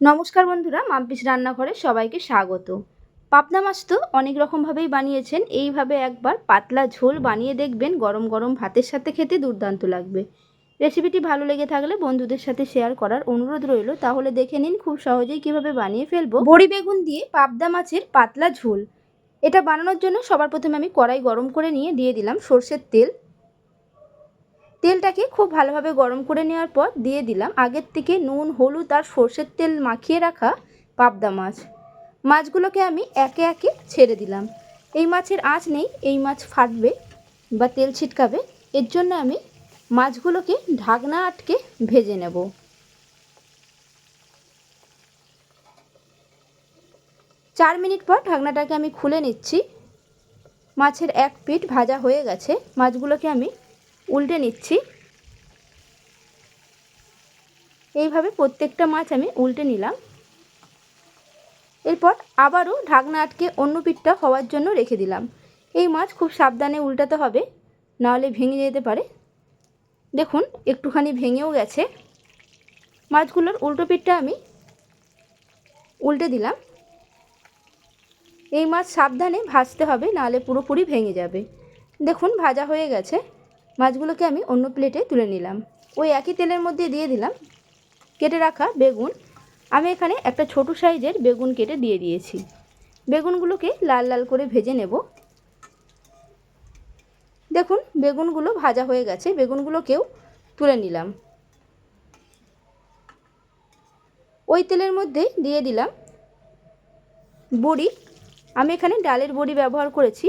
নমস্কার বন্ধুরা, মাম্পিস রান্নাঘরে সবাইকে স্বাগত। পাবদা মাছ তো অনেক রকমভাবেই বানিয়েছেন। এইভাবে একবার পাতলা ঝোল বানিয়ে দেখবেন, গরম গরম ভাতের সাথে খেতে দুর্দান্ত লাগবে। রেসিপিটি ভালো লেগে থাকলে বন্ধুদের সাথে শেয়ার করার অনুরোধ রইল। তাহলে দেখে নিন খুব সহজেই কীভাবে বানিয়ে ফেলব। বড়ি বেগুন দিয়ে পাবদা মাছের পাতলা ঝোল। এটা বানানোর জন্য সবার প্রথমে আমি কড়াই গরম করে নিয়ে দিয়ে দিলাম সর্ষের তেল। তেলটাকে খুব ভালোভাবে গরম করে নেওয়ার পর দিয়ে দিলাম। আগের থেকে নুন, হলুদ আর সর্ষের তেল মাখিয়ে রাখা পাবদা মাছ। মাছগুলোকে আমি একে একে ছেড়ে দিলাম। এই মাছের আঁচ নেই, এই মাছ ফাটবে বা তেল ছিটকাবে। এর জন্য আমি মাছগুলোকে ঢাকনা আটকে ভেজে নেব। চার মিনিট পর ঢাকনাটাকে আমি খুলে নিচ্ছি। মাছের এক পিঠ ভাজা হয়ে গেছে। মাছগুলোকে আমি উল্টে নিচ্ছি। এইভাবে প্রত্যেকটা মাছ আমি উল্টে নিলাম। এরপর আবারও ঢাকনা আটকে অন্য পিঠটা হওয়ার জন্য রেখে দিলাম। এই মাছ খুব সাবধানে উল্টাতে হবে, নাহলে ভেঙে যেতে পারে। দেখুন, একটুখানি ভেঙেও গেছে। মাছগুলোর উল্টো পিঠটা আমি উল্টে দিলাম। এই মাছ সাবধানে ভাজতে হবে, নাহলে পুরোপুরি ভেঙে যাবে। দেখুন, ভাজা হয়ে গেছে। মাছগুলোকে আমি অন্য প্লেটে তুলে নিলাম। ওই একই তেলের মধ্যে দিয়ে দিলাম কেটে রাখা বেগুন। আমি এখানে একটা ছোট সাইজের বেগুন কেটে দিয়ে দিয়েছি। বেগুনগুলোকে লাল লাল করে ভেজে নেব। দেখুন, বেগুনগুলো ভাজা হয়ে গেছে। বেগুনগুলোকেও তুলে নিলাম। ওই তেলের মধ্যে দিয়ে দিলাম বড়ি। আমি এখানে ডালের বড়ি ব্যবহার করেছি।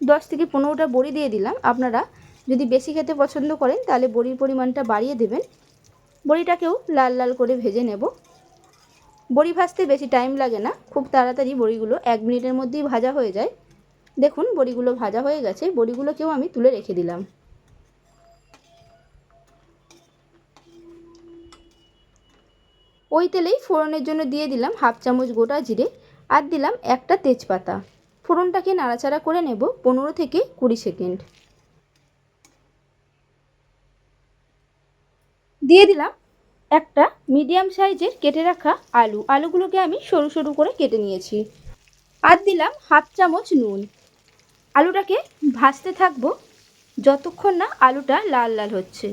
দশ থেকে পনেরোটা বড়ি দিয়ে দিলাম। আপনারা যদি বেশি খেতে পছন্দ করেন, তাহলে বড়ির পরিমাণটা বাড়িয়ে দেবেন। বড়িটাকেও লাল লাল করে ভেজে নেব। বড়ি ভাজতে বেশি টাইম লাগে না, খুব তাড়াতাড়ি বড়িগুলো এক মিনিটের মধ্যেই ভাজা হয়ে যায়। দেখুন, বড়িগুলো ভাজা হয়ে গেছে, বড়িগুলোকেও আমি তুলে রেখে দিলাম। ওই তেলেই ফোড়নের জন্য দিয়ে দিলাম হাফ চামচ গোটা জিরে আর দিলাম একটা তেজপাতা। ফোড়নটাকে নাড়াচাড়া করে নেব পনেরো থেকে কুড়ি সেকেন্ড। দিয়ে দিলাম একটা মিডিয়াম সাইজের কেটে রাখা আলু। আলুগুলোকে আমি সরু সরু করে কেটে নিয়েছি। আর দিলাম হাফ চামচ নুন। আলুটাকে ভাজতে থাকব যতক্ষণ না আলুটা লাল লাল হচ্ছে।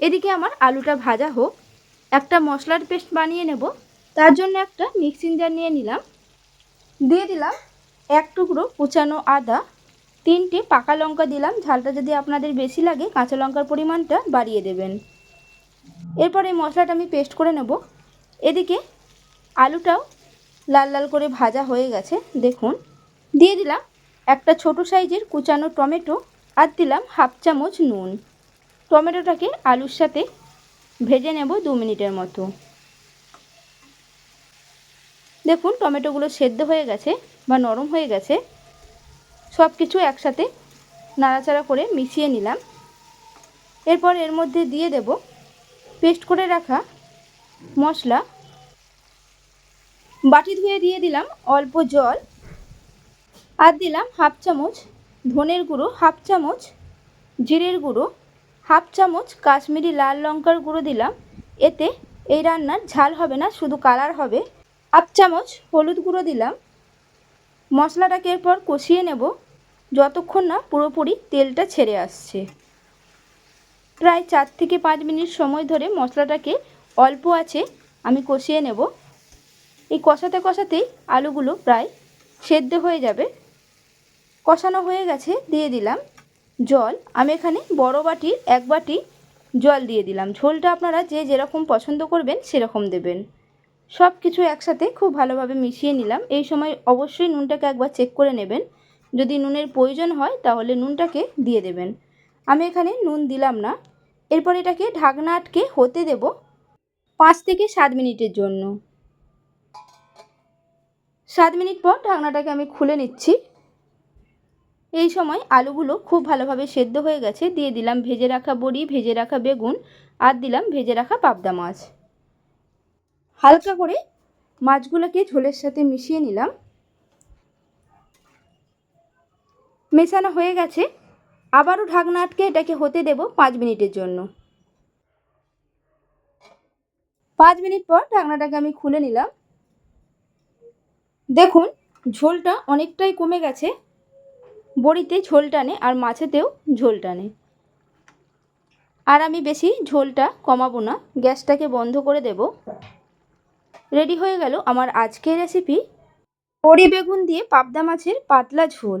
এদিকে আমার আলুটা ভাজা হোক। একটা মশলার পেস্ট বানিয়ে নেব। তার জন্য একটা মিক্সিং জার নিয়ে নিলাম। দিয়ে দিলাম এক টুকরো কুচানো আদা। তিনটে পাকা লঙ্কা দিলাম। ঝালটা যদি আপনাদের বেশি লাগে, কাঁচা লঙ্কার পরিমাণটা বাড়িয়ে দেবেন। এরপর এই মশলাটা আমি পেস্ট করে নেব। এদিকে আলুটাও লাল লাল করে ভাজা হয়ে গেছে, দেখুন। দিয়ে দিলাম একটা ছোট সাইজের কুচানো টমেটো আর দিলাম হাফ চামচ নুন। টমেটোটাকে আলুর সাথে ভেজে নেব দু মিনিটের মতো। দেখুন, টমেটোগুলো সেদ্ধ হয়ে গেছে বা নরম হয়ে গেছে। সব কিছু একসাথে নাড়াচাড়া করে মিশিয়ে নিলাম। এরপর এর মধ্যে দিয়ে দেব পেস্ট করে রাখা মশলা। বাটি ধুয়ে দিয়ে দিলাম অল্প জল। আর দিলাম হাফ চামচ ধনের গুঁড়ো, হাফ চামচ জিরের গুঁড়ো, হাফ চামচ কাশ্মীরি লাল লঙ্কার গুঁড়ো দিলাম। এতে এই রান্নার ঝাল হবে না, শুধু কালার হবে। হাফ চামচ হলুদ গুঁড়ো দিলাম। মশলাটাকে এরপর কষিয়ে নেব। যতক্ষণ না পুরোপুরি তেলটা ছেড়ে আসছে। প্রায় চার থেকে পাঁচ মিনিট সময় ধরে মশলাটাকে অল্প আছে, আমি কষিয়ে নেব। এই কষাতে কষাতেই আলুগুলো প্রায় সেদ্ধ হয়ে যাবে। কষানো হয়ে গেছে, দিয়ে দিলাম জল। আমি এখানে বড় বাটির এক বাটি জল দিয়ে দিলাম। ঝোলটা আপনারা যে যেরকম পছন্দ করবেন সেরকম দেবেন। সব কিছু একসাথে খুব ভালোভাবে মিশিয়ে নিলাম। এই সময় অবশ্যই নুনটাকে একবার চেক করে নেবেন। যদি নুনের প্রয়োজন হয়, তাহলে নুনটাকে দিয়ে দেবেন। আমি এখানে নুন দিলাম না। এরপর এটাকে ঢাকনা আটকে হতে দেব পাঁচ থেকে সাত মিনিটের জন্য। সাত মিনিট পর ঢাকনাটাকে আমি খুলে নিচ্ছি। এই সময় আলুগুলো খুব ভালোভাবে সেদ্ধ হয়ে গেছে। দিয়ে দিলাম ভেজে রাখা বড়ি, ভেজে রাখা বেগুন আর দিলাম ভেজে রাখা পাবদা মাছ। হালকা করে মাছগুলোকে ঝোলের সাথে মিশিয়ে নিলাম। মেশানো হয়ে গেছে। আবারও ঢাকনা আটকে এটাকে হতে দেব পাঁচ মিনিটের জন্য। পাঁচ মিনিট পর ঢাকনাটাকে আমি খুলে নিলাম। দেখুন, ঝোলটা অনেকটাই কমে গেছে। বড়িতে ঝোল টানে আর মাছেতেও ঝোল টানে। আর আমি বেশি ঝোলটা কমাবো না, গ্যাসটাকে বন্ধ করে দেব। রেডি হয়ে গেল আমার আজকের রেসিপি বড়ি বেগুন দিয়ে পাবদা মাছের পাতলা ঝোল।